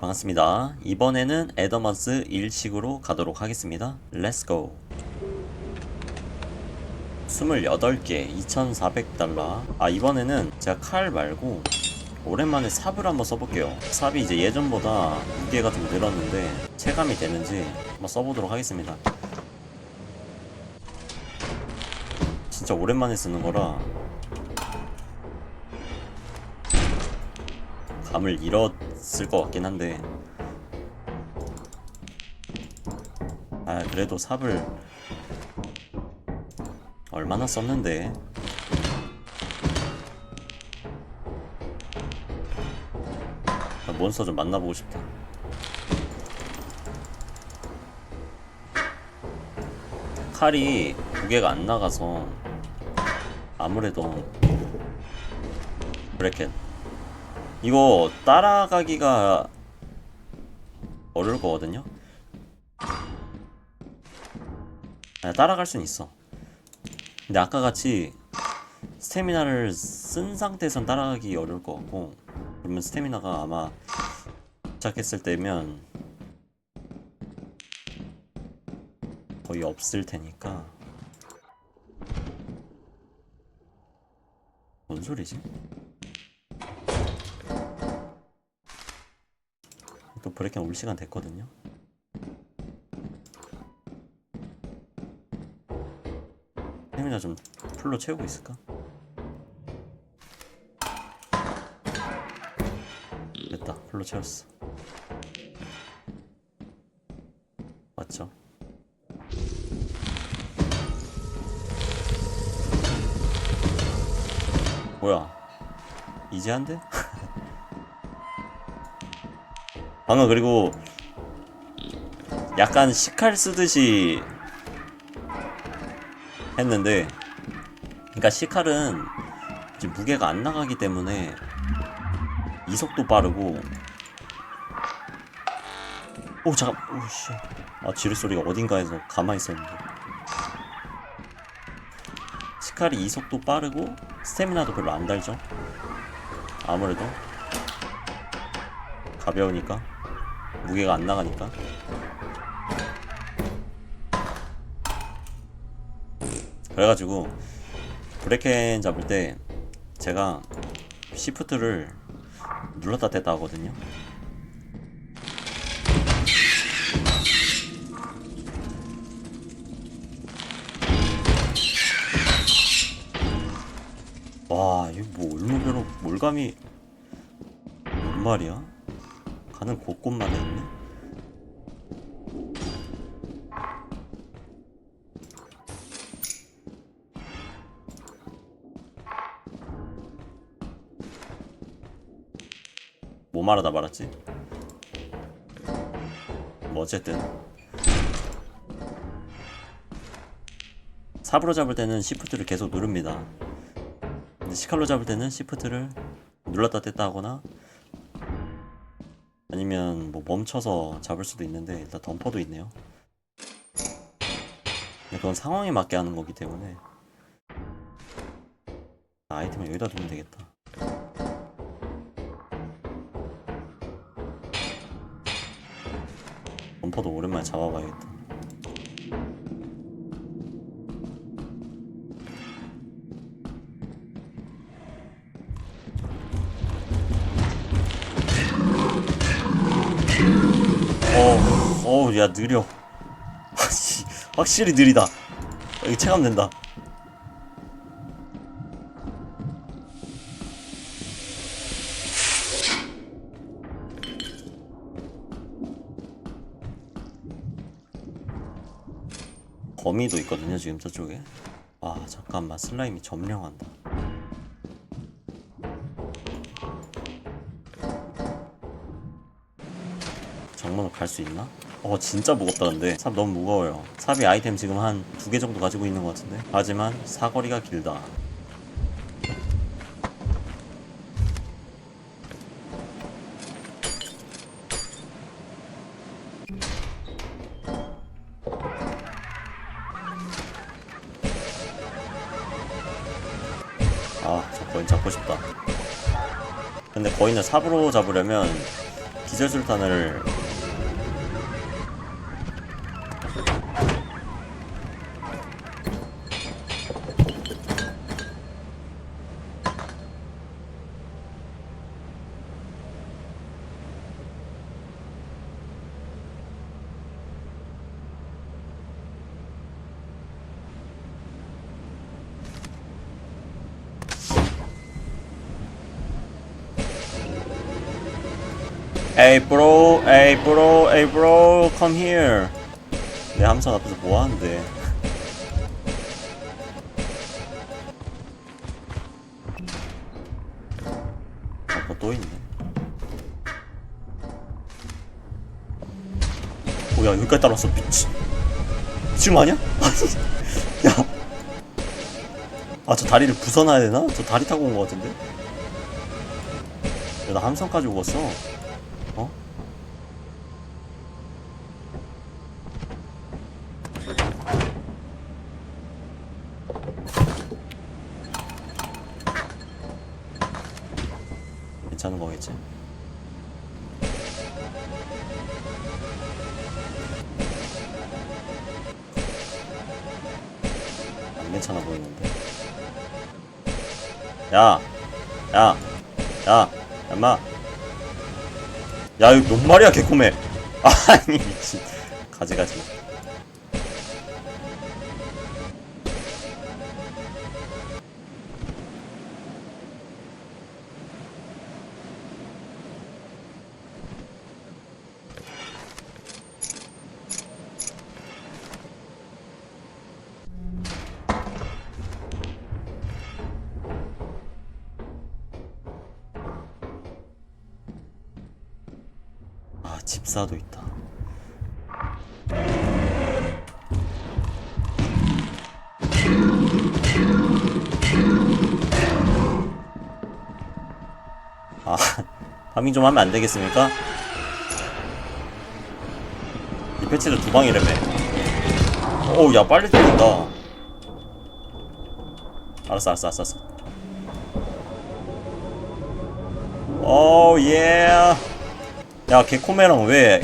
반갑습니다. 이번에는 에더먼스 1식으로 가도록 하겠습니다. 렛츠고. 28개 2,400달러. 아, 이번에는 제가 칼 말고 오랜만에 삽을 한번 써볼게요. 삽이 이제 예전보다 무게가 좀 늘었는데 체감이 되는지 한번 써보도록 하겠습니다. 진짜 오랜만에 쓰는 거라 감을 잃었 을것 같긴 한데. 아 그래도 삽을 얼마나 썼는데. 나 몬스터 좀 만나보고 싶다. 칼이 무게가 안 나가서 아무래도 브레켄 이거 따라가기가 어려울 거거든요. 아, 따라갈 순 있어. 근데 아까 같이 스태미나를 쓴 상태에선 따라가기 어려울 것 같고 그러면 스태미나가 아마 도착했을 때면 거의 없을 테니까 뭔 소리지? 브레이크 올 시간 됐거든요. 혜민아 좀 풀로 채우고 있을까? 됐다 풀로 채웠어. 맞죠? 뭐야? 이제 한 대? 방금 그리고 약간 시칼 쓰듯이 했는데 그러니까 시칼은 이제 무게가 안 나가기 때문에 이속도 빠르고. 오 잠깐 오씨. 아 지르 소리가 어딘가에서 가만히 있었는데. 시칼이 이속도 빠르고 스태미나도 별로 안 달죠? 아무래도. 가벼우니까 무게가 안 나가니까 그래가지고 브레켄 잡을 때 제가 시프트를 눌렀다 뗐다 하거든요 와 이거 뭐 올무벼로 몰감이 뭔 말이야? 가는 곳곳마다 있네. 뭐 말하다 말았지? 뭐 어쨌든 삽으로 잡을 때는 시프트를 계속 누릅니다. 시칼로 잡을 때는 시프트를 눌렀다 뗐다 하거나 아니면 뭐 멈춰서 잡을 수도 있는데 일단 덤퍼도 있네요. 그건 상황에 맞게 하는 거기 때문에 아이템을 여기다 두면 되겠다. 덤퍼도 오랜만에 잡아봐야겠다. 어, 어우, 야, 느려. 확실히, 느리다. 이거 체감된다. 거미도 있거든요, 지금 저쪽에. 아, 잠깐만, 슬라임이 점령한다. 정문으로 갈수 있나? 어 진짜 무겁다 근데. 삽 너무 무거워요. 삽이 아이템 지금 한 두 개 정도 가지고 있는 것 같은데? 하지만 사거리가 길다. 아저 거인 잡고 싶다. 근데 거인을 삽으로 잡으려면 기절술탄을 Hey bro, hey bro, hey bro, come here. 내 함선 앞에서 뭐 하는데? 아빠 또 있네. 뭐야 여기까지 따라왔어 미친. 거 아니야? 야. 아 저 다리를 부숴놔야 되나? 저 다리 타고 온 거 같은데? 야, 나 함선까지 오었어. 어? 안 괜찮아 보이는데. 야, 야, 야, 엄마. 야, 이거 몇 마리야, 개코매. 아니, 미친. 가지, 가지. 집사도 있다. 아, 파밍 좀 하면 안 되겠습니까? 이 패치를 두 방이라며. 어우, 야, 빨리 죽는다. 알았어, 알았어, 알았어, 알았어. 오, 예. 야, 개코메랑 왜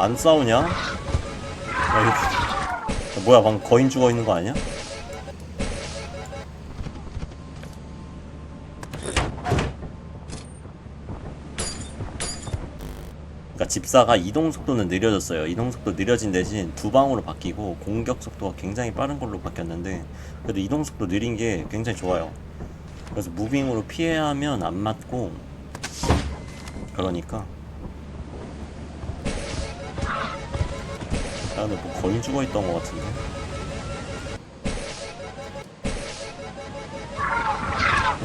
안 싸우냐? 야, 야, 뭐야, 방금 거인 죽어 있는 거 아니야? 그러니까 집사가 이동 속도는 느려졌어요. 이동 속도 느려진 대신 두 방으로 바뀌고 공격 속도가 굉장히 빠른 걸로 바뀌었는데 그래도 이동 속도 느린 게 굉장히 좋아요. 그래서 무빙으로 피해야 하면 안 맞고 그러니까 야, 근데 뭐 거인 죽어 있던 것 같은데.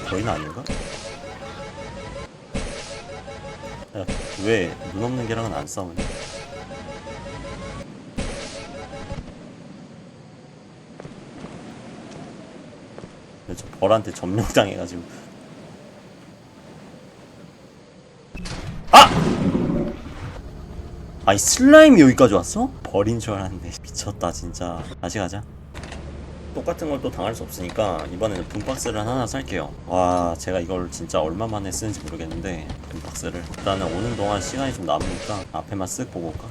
거인 아닌가? 야, 왜 눈 없는 개랑은 안 싸우냐? 저 벌한테 점령당해가지고 아니 슬라임이 여기까지 왔어? 벌인 줄 알았는데. 미쳤다 진짜. 다시 가자. 똑같은 걸 또 당할 수 없으니까 이번에는 분박스를 하나 살게요. 와 제가 이걸 진짜 얼마 만에 쓰는지 모르겠는데 분박스를. 일단은 오는 동안 시간이 좀 남으니까 앞에만 쓱 보고 올까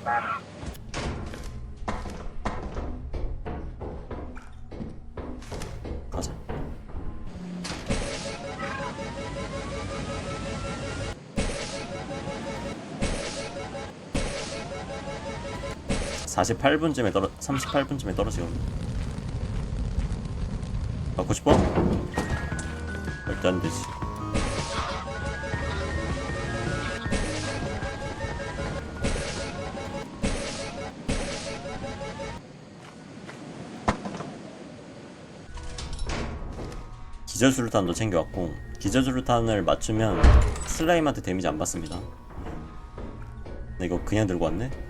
(48분쯤에) 떨어 (38분쯤에) 떨어지거든 갖고 싶어? 절대 안 되지. 기저수류탄도 챙겨왔고 기저수류탄을 맞추면 슬라임한테 데미지 안 받습니다. 근데 이거 그냥 들고 왔네?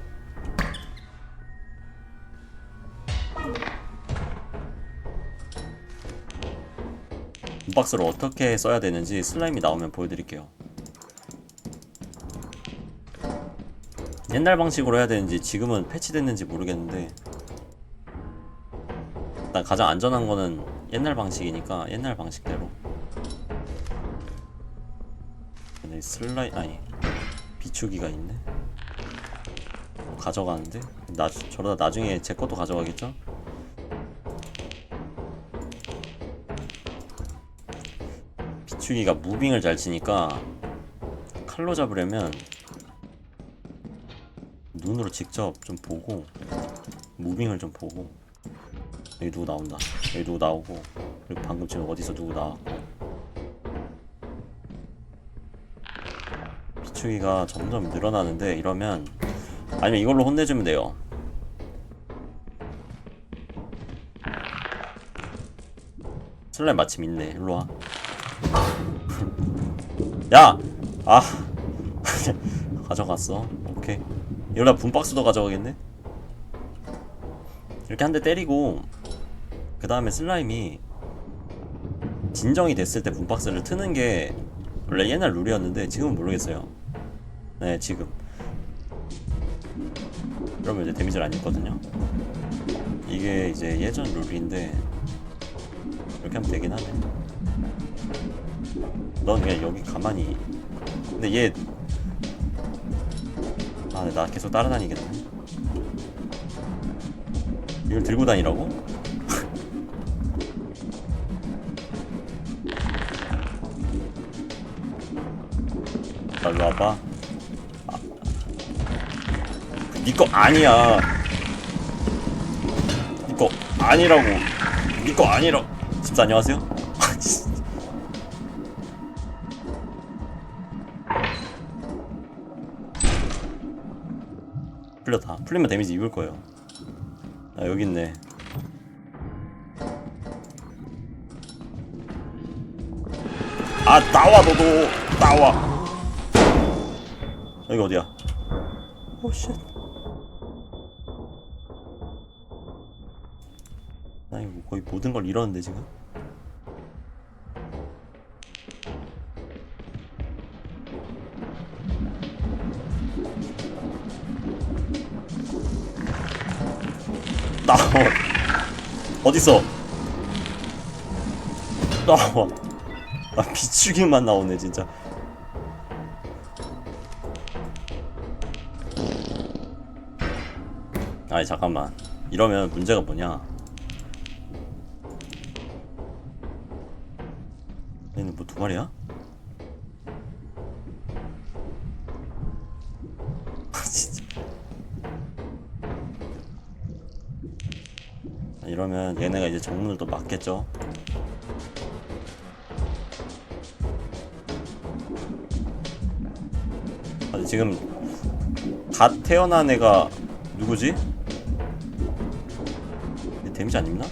박스를 어떻게 써야 되는지 슬라임이 나오면 보여드릴게요. 옛날 방식으로 해야 되는지 지금은 패치됐는지 모르겠는데 일단 가장 안전한 거는 옛날 방식이니까 옛날 방식대로 슬라임 아니 비추기가 있네. 뭐 가져가는데 나 저러다 나중에 제 것도 가져가겠죠? 비추기가 무빙을 잘 치니까 칼로 잡으려면 눈으로 직접 좀 보고 무빙을 좀 보고 여기 누구 나온다. 여기 누구 나오고 그리고 방금 지금 어디서 누구 나왔고 비추기가 점점 늘어나는데 이러면 아니면 이걸로 혼내주면 돼요. 슬라임 마침 있네. 일로와 야! 아 가져갔어. 오케이. 이러다 분박스도 가져가겠네? 이렇게 한 대 때리고 그 다음에 슬라임이 진정이 됐을 때 분박스를 트는 게 원래 옛날 룰이었는데 지금은 모르겠어요. 네 지금. 그러면 이제 데미지를 안 입거든요. 이게 이제 예전 룰인데 이렇게 하면 되긴 하네 넌 그냥 여기 가만히 근데 얘 아, 나 계속 따라다니겠네. 이걸 들고 다니라고? 자, 일로 와봐. 아. 니거 아니야. 니거 아니라고. 니거 아니라. 집사 안녕하세요? 풀렸다. 풀리면 데미지 입을 거예요. 아 여기 있네. 아 나와 너도 나와. 여기 어디야? 오 쉣. 나 이거 거의 모든 걸 잃었는데 지금. 어딨어? 나와. 아 비추기만 나오네 진짜. 아니 잠깐만. 이러면 문제가 뭐냐? 얘는 뭐 두 마리야? 아 진짜 이러면 얘네가 이제 정문을 또 막겠죠. 아니, 지금 갓 태어난 애가 누구지? 얘 데미지 안 입나?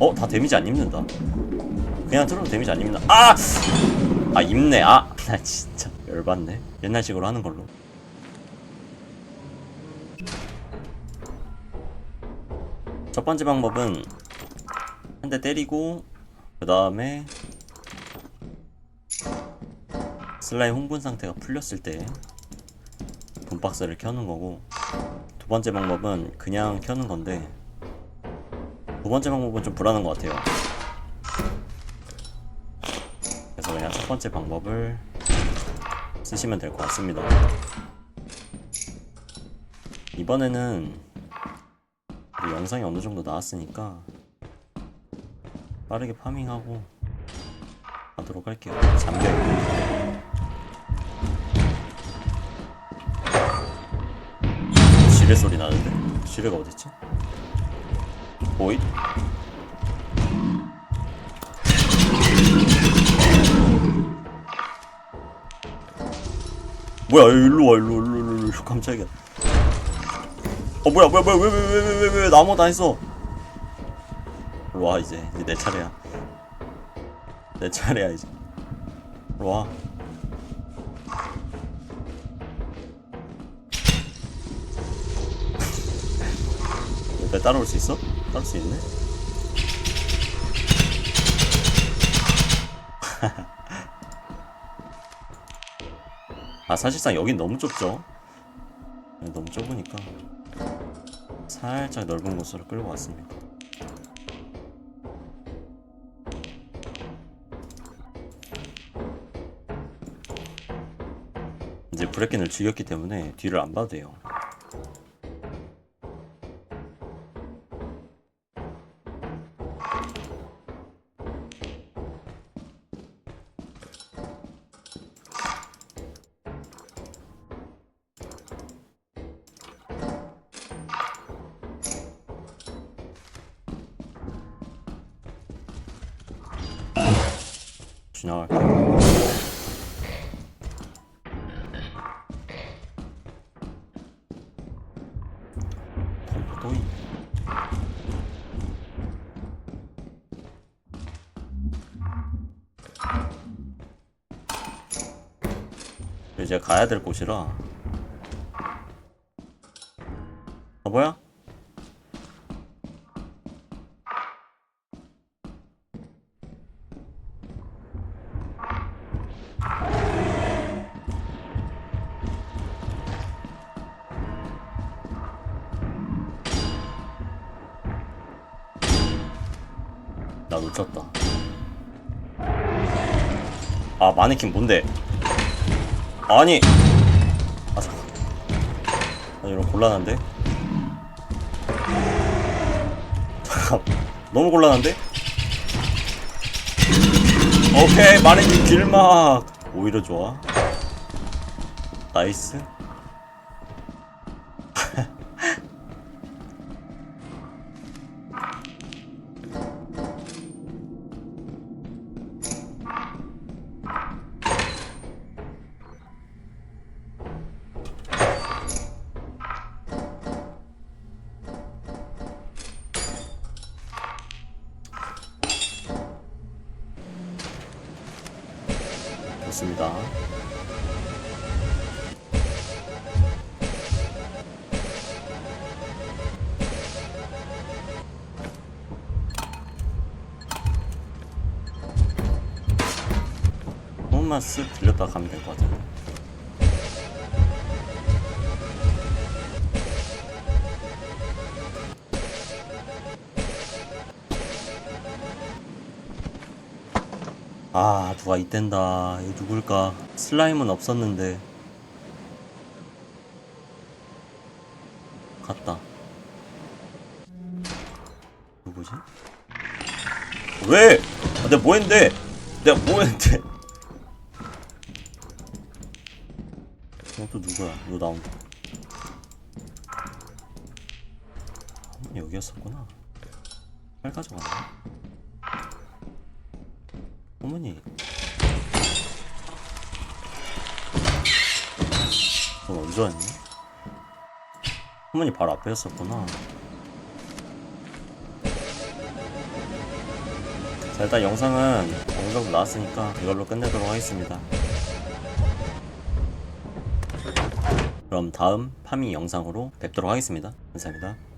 어? 다 데미지 안 입는다. 그냥 틀어도 데미지 안 입나? 아! 아 입네. 아! 나 진짜 열받네. 옛날식으로 하는 걸로. 첫 번째 방법은 한 대 때리고 그 다음에 슬라임 흥분 상태가 풀렸을 때 분박스를 켜는 거고 두 번째 방법은 그냥 켜는 건데 두 번째 방법은 좀 불안한 것 같아요. 그래서 그냥 첫 번째 방법을 쓰시면 될 것 같습니다. 이번에는 영상이 어느 정도 나왔으니까 빠르게 파밍하고 가도록 할게요. 잠겨 지뢰 소리 나는데? 지뢰가 어딨지? 오이? 뭐야 일로 와 일로 일로 일로, 일로. 깜짝이야. 어 뭐야 뭐야 뭐야 왜왜왜왜왜왜나 아무것도 안 했어. 일로 와 이제. 이제 내 차례야. 내 차례야 이제. 일로 와. 내 따라올 수 있어? 따라올 수 있네 아 사실상 여긴 너무 좁죠? 네, 너무 좁으니까 살짝 넓은 곳으로 끌고 왔습니다. 이제 브레켄을 죽였기 때문에 뒤를 안 봐도 돼요. 이제 가야 될 곳이라. 아 뭐야? 나 놓쳤다. 아 마네킹 뭔데? 아니. 아 잠깐. 아 이런 곤란한데? 너무 곤란한데? 오케이 마네킹 길막. 오히려 좋아. 나이스. 조금만 쓱 들렸다 가면 될 것 같아요. 아 누가 이땐다 이거 누굴까 슬라임은 없었는데 갔다 누구지? 왜? 아, 내가 뭐 했는데? 내가 뭐 했는데? 어, 또 누구야? 이거 나온다 어, 여기였었구나 빨 가져가네 어머니. 넌 어디서 왔니? 어머니 바로 앞에였었구나. 자 일단 영상은 어느 정도 나왔으니까 이걸로 끝내도록 하겠습니다. 그럼 다음 파밍 영상으로 뵙도록 하겠습니다. 감사합니다